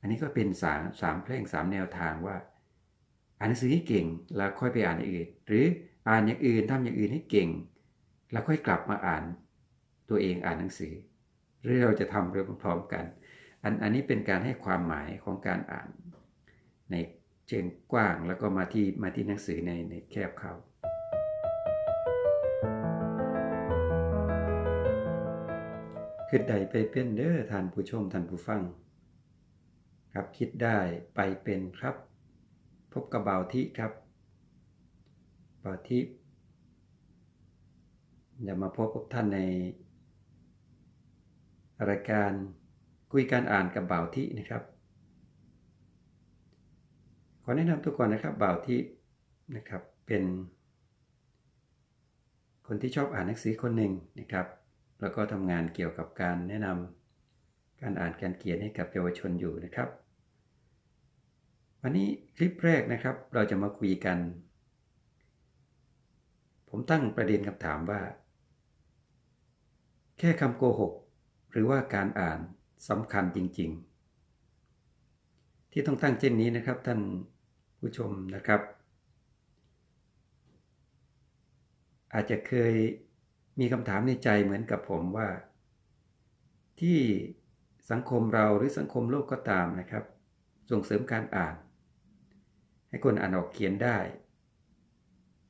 อันนี้ก็เป็นสามสามเพลงสามแนวทางว่า อ่านหนังสือให้เก่งแล้วค่อยไปอ่านอย่างอื่น หรืออ่านอย่างอื่นทำอย่างอื่นให้เก่ง แล้วค่อยกลับมาอ่านตัวเองอ่านหนังสือหรือเราจะทำเรื่องพร้อมกัน อันอันนี้เป็นการให้ความหมายของการอ่าน ในเชิงกว้างแล้วก็มาที่มาที่หนังสือในในแคบเขาคิดใดไปเป็นเด้อท่านผู้ชมท่านผู้ฟัง ครับคิดได้ไปเป็นครับ พบกับเบาทิครับเบาทิอย่ามาพบกับท่านในรายการคุยการอ่านกับเบาทินะครับ ขอแนะนำทุกคนนะครับเบาทินะครับเป็นคนที่ชอบอ่านหนังสือคนหนึ่งนะครับ แล้วก็ทำงานเกี่ยวกับการแนะนำ การอ่านการเขียนให้กับเยาวชนอยู่นะครับ วันนี้คลิปแรกนะครับ เราจะมาคุยกัน ผมตั้งประเด็นคำถามว่า แค่คำโกหก หรือว่าการอ่านสำคัญจริง ๆ ที่ต้องตั้งเช่นนี้นะครับท่านผู้ชมนะครับ อาจจะเคยมีคำถามในใจเหมือนกับผมว่า ที่ สังคมเราหรือสังคมโลกก็ตามนะครับ ส่งเสริมการอ่าน ให้คนอ่านออกเขียนได้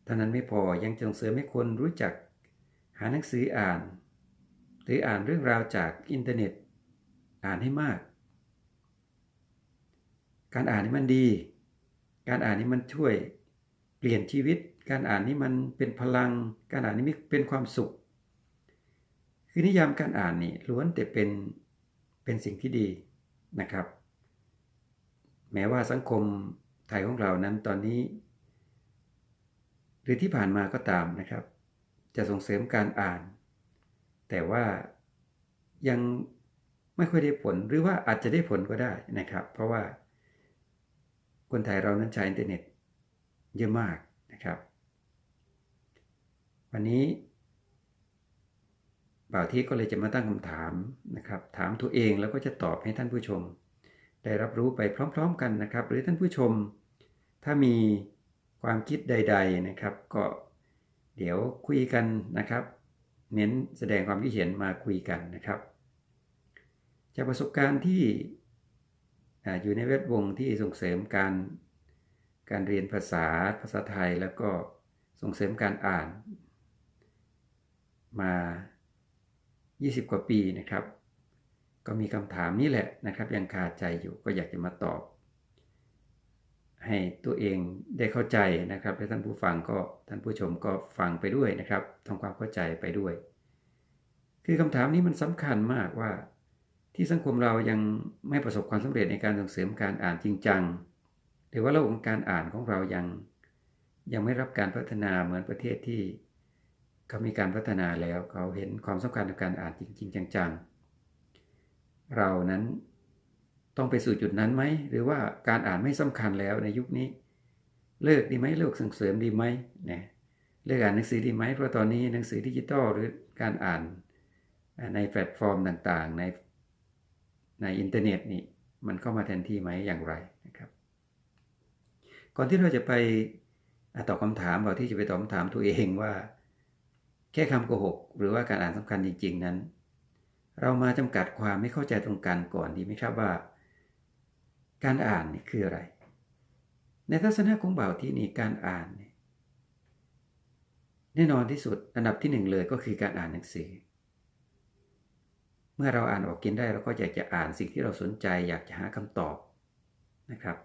เท่านั้นไม่พอยังส่งเสริมให้คนรู้จัก หาหนังสืออ่าน หรืออ่านเรื่องราวจากอินเทอร์เน็ต อ่านให้มาก การอ่านนี่มันดี การอ่านนี่มันช่วย เปลี่ยนชีวิต การอ่านนี่มันเป็นพลัง การอ่านนี่เป็นความสุข คือนิยามการอ่านนี่ล้วนแต่เป็น เป็นสิ่งที่ดีนะครับ แม้ว่าสังคมไทยของเรานั้นตอนนี้ หรือที่ผ่านมาก็ตามนะครับ จะส่งเสริมการอ่าน แต่ว่ายังไม่ค่อยได้ผลหรือว่าอาจจะได้ผลก็ได้นะครับ เพราะว่าคนไทยเรานั้นใช้อินเทอร์เน็ตเยอะมากนะครับ วันนี้ บ่าวที่ก็เลยจะมาตั้งคำถามนะครับ ถามตัวเองแล้วก็จะตอบให้ท่านผู้ชม ได้รับรู้ไปพร้อมๆกันนะครับ หรือท่านผู้ชม ถ้ามีความคิดใด ๆนะครับ ก็เดี๋ยวคุยกันนะครับ เน้นแสดงความคิดเห็นมาคุยกันนะครับ จากประสบการณ์ที่อยู่ในเวทวงที่ส่งเสริมการการเรียนภาษาภาษาไทยแล้วก็ส่งเสริมการอ่าน มา 20 กว่าปีนะครับ ก็มีคำถามนี้แหละนะครับ ยังคาใจอยู่ก็อยากจะมาตอบ ให้ตัวเองได้เข้าใจนะครับและท่านผู้ฟังก็ท่านผู้ชมก็ฟังไปด้วยนะครับทำความเข้าใจไปด้วย คือคำถามนี้มันสำคัญมากว่า ที่สังคมเรายังไม่ประสบความสำเร็จในการส่งเสริมการอ่านจริงจังหรือว่าระบบการอ่านของเรายังยังไม่รับการพัฒนาเหมือนประเทศที่ เขามีการพัฒนาแล้วเขาเห็นความสำคัญในการอ่านจริง ๆ จังๆ เรานั้นต้องไปสู่จุดนั้นไหม หรือว่าการอ่านไม่สำคัญแล้วในยุคนี้ เลิกดีไหมเลิกส่งเสริมดีไหมเนี่ยเลิกอ่านหนังสือดีไหมเพราะตอนนี้หนังสือดิจิตอลหรือการอ่านในแพลตฟอร์มต่างๆ ในในอินเทอร์เน็ตนี่มันเข้ามาแทนที่ไหมอย่างไรนะครับ ก่อนที่เราจะไปตอบคำถามเราที่จะไปตอบคำถามตัวเองว่า แค่คำโกหก หรือว่าการอ่านสำคัญจริง ๆ นั้น เรามาจำกัดความไม่เข้าใจตรงกันก่อนดีไหมครับว่า การอ่านนี่คืออะไร ในทัศนะของบ่าวที่นี่การอ่านนี่แน่นอนที่สุดอันดับที่หนึ่งเลยก็คือการอ่านหนังสือ เมื่อเราอ่านออกเขียนได้เราก็อยากจะอ่านสิ่งที่เราสนใจ อยากจะหาคำตอบนะครับ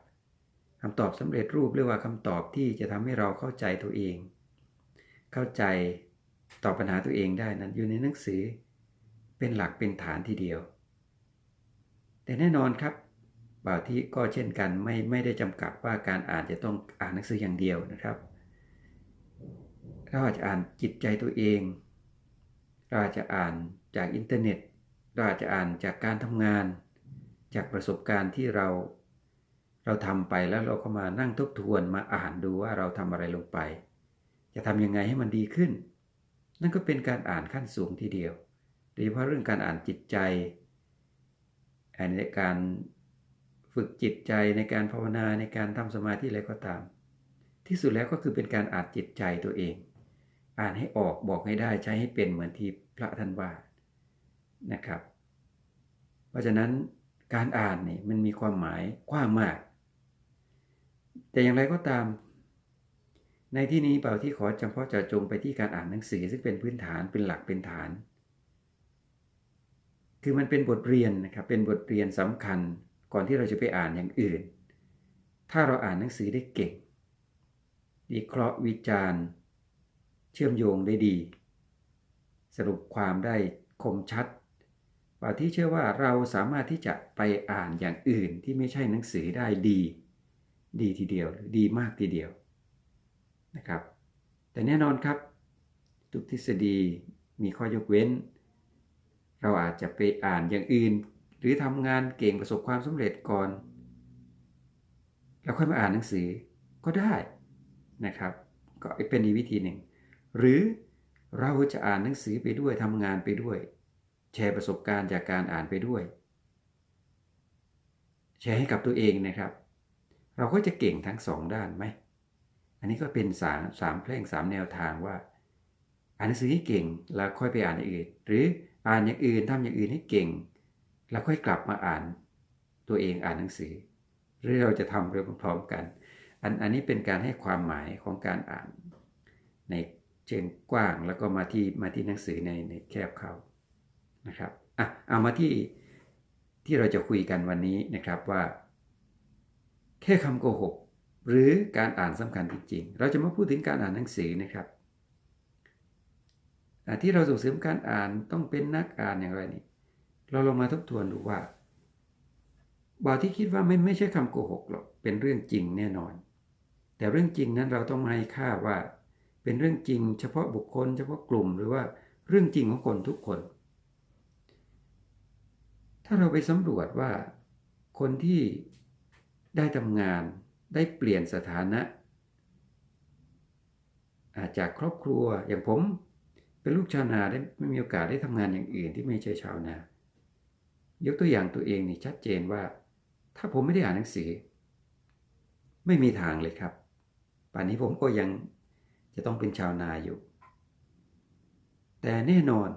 คำตอบสำเร็จรูปเรียกว่าคำตอบที่จะทำให้เราเข้าใจตัวเอง เข้าใจ ตอบปัญหาตัวเองได้นั้นอยู่ในหนังสือเป็นหลักเป็นฐานทีเดียว แต่แน่นอนครับบ่าวที่ก็เช่นกันไม่ไม่ได้จำกัดว่าการอ่านจะต้องอ่านหนังสืออย่างเดียวนะครับ เราอาจจะอ่านจิตใจตัวเอง เราอาจจะอ่านจากอินเทอร์เน็ต เราอาจจะอ่านจากการทำงาน จากประสบการณ์ที่เรา เราทำไปแล้วเราก็มานั่งทบทวนมาอ่านดูว่าเราทำอะไรลงไป จะทำยังไงให้มันดีขึ้น นั่นก็เป็นการอ่านขั้นสูงทีเดียวโดยเฉพาะเรื่องการอ่านจิตใจในการฝึกจิตใจในการภาวนาในการทำสมาธิอะไรก็ตาม ที่สุดแล้วก็คือเป็นการอ่านจิตใจตัวเอง อ่านให้ออกบอกให้ได้ใช้ให้เป็นเหมือนที่พระท่านว่านะครับ เพราะฉะนั้นการอ่านนี่มันมีความหมายกว้างมาก แต่อย่างไรก็ตาม ในที่นี้เป่าที่ขอจำเพาะเจาะจงไปที่การอ่านหนังสือซึ่งเป็นพื้นฐานเป็นหลักเป็นฐาน คือมันเป็นบทเรียนนะครับเป็นบทเรียนสำคัญก่อนที่เราจะไปอ่านอย่างอื่น ถ้าเราอ่านหนังสือได้เก่งวิเคราะห์วิจารณ์ เชื่อมโยงได้ดี สรุปความได้คมชัดป่าที่เชื่อว่าเราสามารถที่จะไปอ่านอย่างอื่นที่ไม่ใช่หนังสือได้ดี ดีทีเดียวหรือดีมากทีเดียว นะครับ แต่แน่นอนครับ ทุกทฤษฎีมีข้อยกเว้น เราอาจจะไปอ่านอย่างอื่น หรือทำงานเก่งประสบความสำเร็จก่อน แล้วค่อยมาอ่านหนังสือก็ได้นะครับ ก็เป็นอีกวิธีหนึ่ง หรือเราจะอ่านหนังสือไปด้วยทำงานไปด้วย แชร์ประสบการณ์จากการอ่านไปด้วย แชร์ให้กับตัวเองนะครับ เราก็จะเก่งทั้งสองด้านไหม อันนี้ก็เป็นสามสามเพลงสามแนวทางว่า อ่านหนังสือให้เก่งแล้วค่อยไปอ่านอย่างอื่น หรืออ่านอย่างอื่นทำอย่างอื่นให้เก่ง แล้วค่อยกลับมาอ่านตัวเองอ่านหนังสือ หรือเราจะทำเรื่องพร้อมกัน อันอันนี้เป็นการให้ความหมายของการอ่านในเชิงกว้างแล้วก็มาที่มาที่หนังสือในในแคบเขานะครับอะเอามาที่ที่เราจะคุยกันวันนี้นะครับว่า แค่คำโกหก หรือการอ่านสำคัญจริงๆเราจะมาพูดถึงการอ่านหนังสือนะครับที่เราส่งเสริมการอ่านต้องเป็นนักอ่านอย่างไรนี่เราลองมาทบทวนดูว่าบาที่คิดว่าไม่ไม่ใช่คำโกหกหรอกเป็นเรื่องจริงแน่นอน แต่เรื่องจริงนั้นเราต้องให้ค่าว่า เป็นเรื่องจริง เฉพาะบุคคล เฉพาะกลุ่มหรือว่าเรื่องจริงของคนทุกคน ถ้าเราไปสำรวจว่า คนที่ได้ทำงาน ได้เปลี่ยนสถานะ อาจากครอบครัวอย่างผมเป็นลูกชาวนาได้ไม่มีโอกาสได้ทำงานอย่างอื่นที่ไม่ใช่ชาวนายกตัวอย่างตัวเองนี่ชัดเจนว่า ถ้าผมไม่ได้อ่านหนังสือ ไม่มีทางเลยครับ ป่านนี้ผมก็ยังจะต้องเป็นชาวนาอยู่ แต่แน่นอน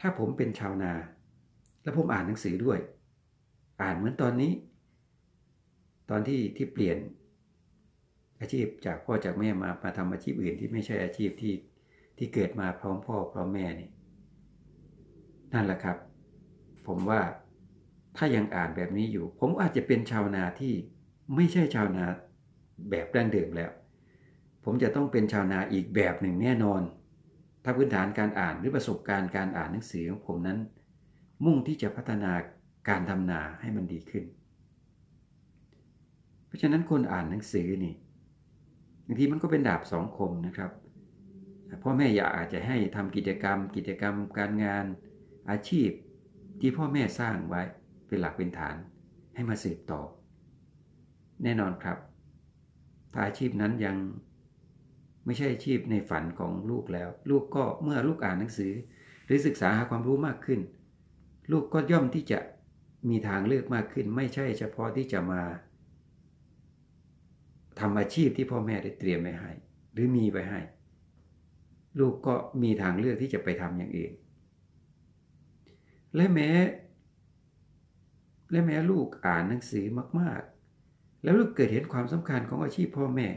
ถ้าผมเป็นชาวนา แล้วผมอ่านหนังสือด้วย อ่านเหมือนตอนนี้ ตอนที่ที่เปลี่ยน อาชีพจากพ่อจากแม่มามาทำอาชีพอื่นที่ไม่ใช่อาชีพที่ที่เกิดมาพร้อมพ่อพร้อมแม่นี่นั่นแหละครับ ผมว่าถ้ายังอ่านแบบนี้อยู่ ผมอาจจะเป็นชาวนาที่ไม่ใช่ชาวนาแบบดั้งเดิมแล้ว ผมจะต้องเป็นชาวนาอีกแบบหนึ่งแน่นอน ถ้าพื้นฐานการอ่านหรือประสบการณ์การอ่านหนังสือของผมนั้น มุ่งที่จะพัฒนาการทำนาให้มันดีขึ้น เพราะฉะนั้นคนอ่านหนังสือนี่างทีมันก็เป็นดาบสองคมนะครับพ่อแม่อยากอาจจะให้ทำกิจกรรม กิจกรรมการงานอาชีพที่พ่อแม่สร้างไว้เป็นหลักเป็นฐานให้มาสืบต่อ แน่นอนครับ ถ้าอาชีพนั้นยังไม่ใช่อาชีพในฝันของลูกแล้ว ลูกก็เมื่อลูกอ่านหนังสือ หรือศึกษาหาความรู้มากขึ้น ลูกก็ย่อมที่จะมีทางเลือกมากขึ้น ไม่ใช่เฉพาะที่จะมา ทำอาชีพที่พ่อแม่ได้เตรียมไว้ให้ หรือมีไว้ให้ ลูกก็มีทางเลือกที่จะไปทำอย่างอื่น และแม้ และแม้ลูกอ่านหนังสือมาก ๆ แล้วลูกเกิดเห็นความสำคัญของอาชีพพ่อแม่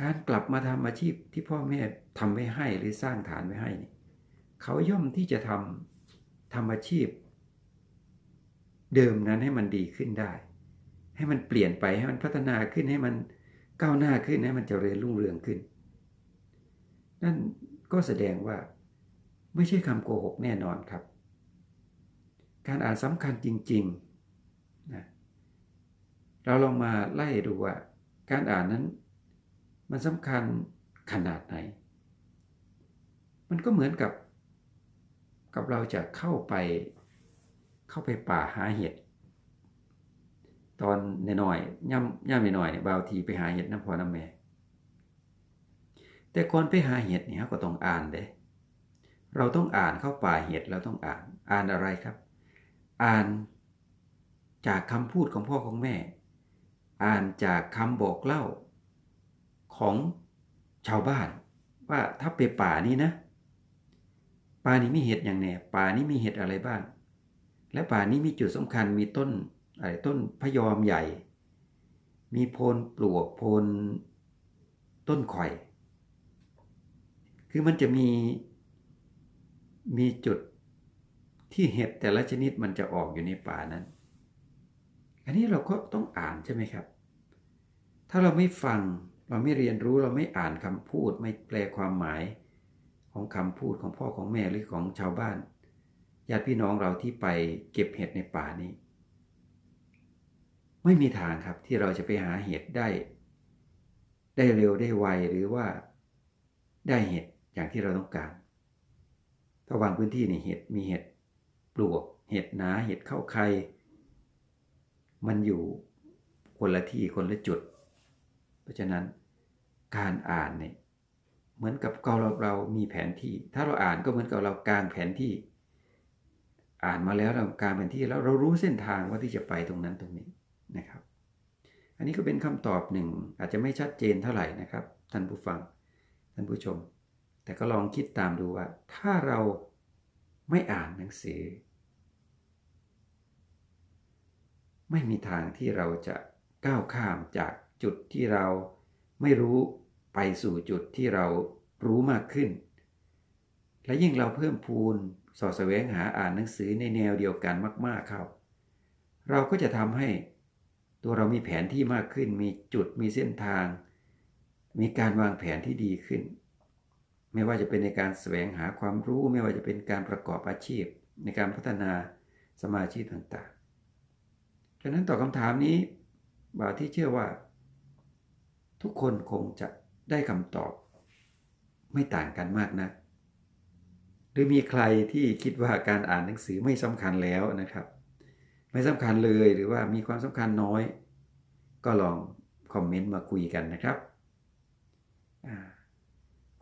การกลับมาทำอาชีพที่พ่อแม่ทำไว้ให้หรือสร้างฐานไว้ให้นี่เขาย่อมที่จะทำทำอาชีพ เดิมนั้นให้มันดีขึ้นได้ ให้มันเปลี่ยนไปให้มันพัฒนาขึ้นให้มันก้าวหน้าขึ้นให้มันเจริญรุ่งเรืองขึ้น นั่นก็แสดงว่าไม่ใช่คำโกหกแน่นอนครับ การอ่านสำคัญจริงๆนะเราลองมาไล่ดูว่า การอ่านนั้นมันสำคัญขนาดไหน มันก็เหมือนกับ กับเราจะเข้าไปเข้าไปป่าหาเห็ด ตอนน้อยๆย่ำย่ำน้อยๆเนี่ยบางทีไปหาเห็ดน้ำพอน้ำแม่ แต่ก่อนไปหาเห็ดเนี่ยก็ต้องอ่านเด้ เราต้องอ่านเข้าป่าเห็ดเราต้องอ่าน อ่านอะไรครับ อ่านจากคำพูดของพ่อของแม่ อ่านจากคำบอกเล่าของชาวบ้าน ว่าถ้าไปป่านี้นะ ป่านี้มีเห็ดอย่างแน่ป่านี้มีเห็ดอะไรบ้าง และป่านี้มีจุดสำคัญมีต้น อะไรต้นพยอมใหญ่ มีโพนปลวกโพนต้นข่อย คือมันจะมีมีจุดที่เห็ดแต่ละชนิดมันจะออกอยู่ในป่านั้น อันนี้เราก็ต้องอ่านใช่ไหมครับ ถ้าเราไม่ฟังเราไม่เรียนรู้เราไม่อ่านคำพูดไม่แปลความหมายของคำพูดของพ่อของแม่หรือของชาวบ้านญาติพี่น้องเราที่ไปเก็บเห็ดในป่านี้ ไม่มีทางครับที่เราจะไปหาเห็ดได้ ได้เร็วได้ไวหรือว่าได้เห็ดอย่างที่เราต้องการถ้าบางพื้นที่นี่เห็ดมีเห็ดปลวก เห็ดหนาเห็ดเข้าไข่มันอยู่คนละที่คนละจุด เพราะฉะนั้นการอ่านเนี่ยเหมือนกับเราเรามีแผนที่ ถ้าเราอ่านก็เหมือนกับเรากางแผนที่ อ่านมาแล้วเรากางแผนที่แล้วเรารู้เส้นทางว่าที่จะไปตรงนั้นตรงนี้ นะครับ อันนี้ก็เป็นคำตอบหนึ่งอาจจะไม่ชัดเจนเท่าไหร่นะครับ ท่านผู้ฟัง ท่านผู้ชม แต่ก็ลองคิดตามดูว่า ถ้าเราไม่อ่านหนังสือ ไม่มีทางที่เราจะก้าวข้ามจากจุดที่เราไม่รู้ไปสู่จุดที่เรารู้มากขึ้น และยิ่งเราเพิ่มพูนสอดแสวงหาอ่านหนังสือในแนวเดียวกันมากๆครับเราก็จะทำให้ ตัวเรามีแผนที่มากขึ้น มีจุดมีเส้นทาง มีการวางแผนที่ดีขึ้น ไม่ว่าจะเป็นในการแสวงหาความรู้ ไม่ว่าจะเป็นการประกอบอาชีพ ในการพัฒนาสมาชีพต่างๆฉะนั้นต่อคำถามนี้บ่าวที่เชื่อว่า ทุกคนคงจะได้คำตอบ ไม่ต่างกันมากนะักหรือมีใครที่คิดว่าการอ่านหนังสือไม่สำคัญแล้วนะครับ ไม่สำคัญเลยหรือว่ามีความสำคัญน้อย ก็ลองคอมเมนต์มาคุยกันนะครับ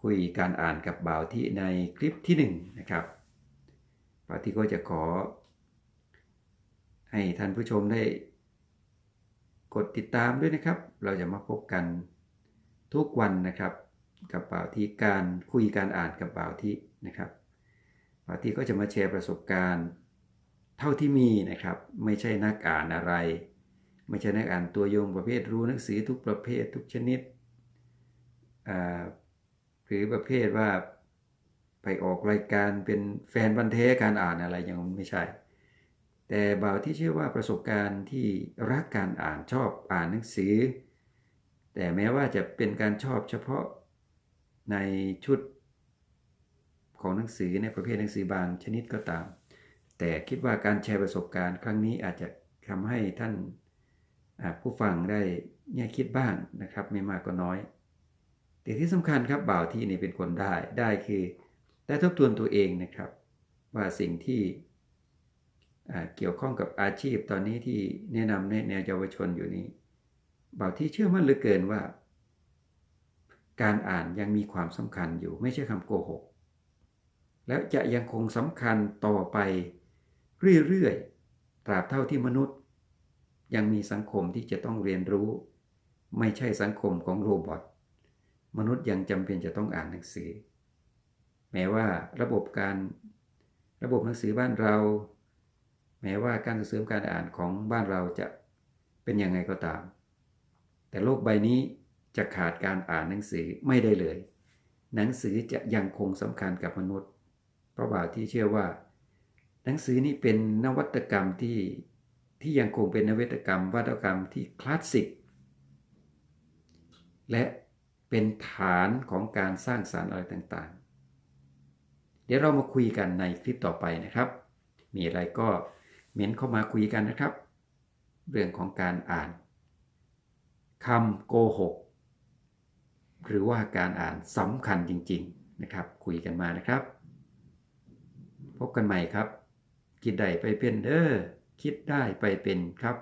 คุยการอ่านกับบ่าวที่ในคลิปที่1นนะครับบ่าวที่ก็จะขอ ให้ท่านผู้ชมได้กดติดตามด้วยนะครับ เราจะมาพบกันทุกวันนะครับ กับบ่าวที่การคุยการอ่านกับบ่าวที่นะครับบ่าวที่ก็จะมาแชร์ประสบการณ์ เท่าที่มีนะครับ ไม่ใช่นักอ่านอะไร ไม่ใช่นักอ่านตัวยงประเภทรู้หนังสือทุกประเภททุกชนิดหรือประเภทว่าไปออกรายการเป็นแฟนบันเทการอ่านอะไรอย่างนั้นไม่ใช่ แต่บ่าวที่เชื่อว่าประสบการณ์ที่รักการอ่านชอบอ่านหนังสือ แต่แม้ว่าจะเป็นการชอบเฉพาะในชุดของหนังสือในประเภทหนังสือบางชนิดก็ตาม แต่คิดว่าการแชร์ประสบการณ์ครั้งนี้อาจจะทำให้ท่านผู้ฟังได้แง่คิดบ้างนะครับ ไม่มากก็น้อย แต่ที่สำคัญครับบ่าวที่นี่เป็นคนได้ได้คือได้ทบทวนตัวเองนะครับ ว่าสิ่งที่เกี่ยวข้องกับอาชีพตอนนี้ที่แนะนำในแนวเยาวชนอยู่นี้บ่าวที่เชื่อมั่นเหลือเกินว่า การอ่านยังมีความสำคัญอยู่ไม่ใช่คำโกหก แล้วจะยังคงสำคัญต่อไป เรื่อยๆ ตราบเท่าที่มนุษย์ ยังมีสังคมที่จะต้องเรียนรู้ ไม่ใช่สังคมของโรบอทมนุษย์ยังจำเป็นจะต้องอ่านหนังสือ แม้ว่าระบบการระบบหนังสือบ้านเรา แม้ว่าการส่งเสริมการอ่านของบ้านเราจะเป็นยังไงก็ตาม แต่โลกใบนี้จะขาดการอ่านหนังสือไม่ได้เลย หนังสือจะยังคงสำคัญกับมนุษย์ เพราะว่าที่เชื่อว่า หนังสือนี้เป็นนวัตกรรมที่ที่ยังคงเป็นนวัตกรรมวัตกรรมที่คลาสสิก และเป็นฐานของการสร้างสารรค์อะไรต่างๆ เดี๋ยวเรามาคุยกันในคลิปต่อไปนะครับ มีอะไรก็เม้นเข้ามาคุยกันนะครับ เรื่องของการอ่านคำโกหก หรือว่าการอ่านสำคัญจริง ๆนะครับ คุยกันมานะครับ พบกันใหม่ครับ คิดได้ไปเป็นเด้อคิดได้ไปเป็นครับ